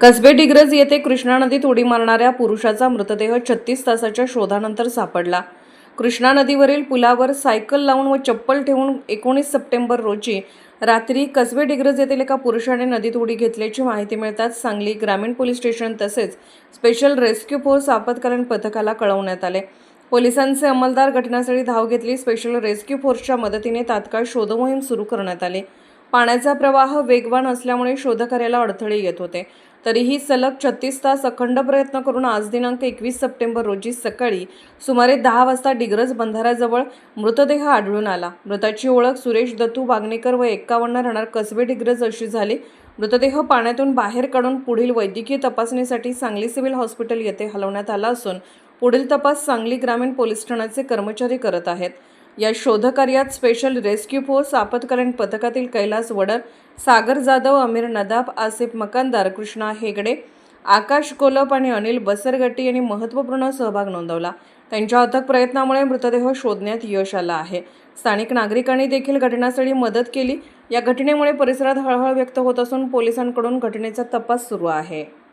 कसबे डिग्रज येथे कृष्णा नदीत उडी मारणाऱ्या पुरुषाचा मृतदेह छत्तीस तासाच्या शोधानंतर सापडला. कृष्णा नदीवरील पुलावर सायकल लावून व चप्पल ठेवून एकोणीस सप्टेंबर रोजी रात्री कसबे डिग्रज येथील एका पुरुषाने नदीत उडी घेतल्याची माहिती मिळताच सांगली ग्रामीण पोलीस स्टेशन तसेच स्पेशल रेस्क्यू फोर्स आपत्कालीन पथकाला कळवण्यात आले. पोलिसांचे अंमलदार घटनास्थळी धाव घेतली. स्पेशल रेस्क्यू फोर्सच्या मदतीने तात्काळ शोधमोहीम सुरू करण्यात आली. पाण्याचा प्रवाह वेगवान असल्यामुळे शोधकार्याला अडथळे येत होते. तरीही सलग छत्तीस तास अखंड प्रयत्न करून आज दिनांक एकवीस सप्टेंबर रोजी सकाळी सुमारे दहा वाजता डिग्रज बंधाऱ्याजवळ मृतदेह आढळून आला. मृताची ओळख सुरेश दत्तू वागणेकर व एक्कावन्न राहणार कसबे डिग्रज अशी झाली. मृतदेह पाण्यातून बाहेर काढून पुढील वैद्यकीय तपासणीसाठी सांगली सिव्हिल हॉस्पिटल येथे हलवण्यात आला असून पुढील तपास सांगली ग्रामीण पोलीस ठाण्याचे कर्मचारी करत आहेत. या शोधकार्यात स्पेशल रेस्क्यू फोर्स आपत्कालीन पथकातील कैलास वडर सागर जाधव अमीर नदाब आसिफ मकानदार कृष्णा हेगडे आकाश कोलप आणि अनिल बसरगट्टी यांनी महत्त्वपूर्ण सहभाग नोंदवला. त्यांच्या अथक प्रयत्नामुळे मृतदेह शोधण्यात यश आलं आहे. स्थानिक नागरिकांनी देखील घटनास्थळी मदत केली. या घटनेमुळे परिसरात हळहळ व्यक्त होत असून पोलिसांकडून घटनेचा तपास सुरू आहे.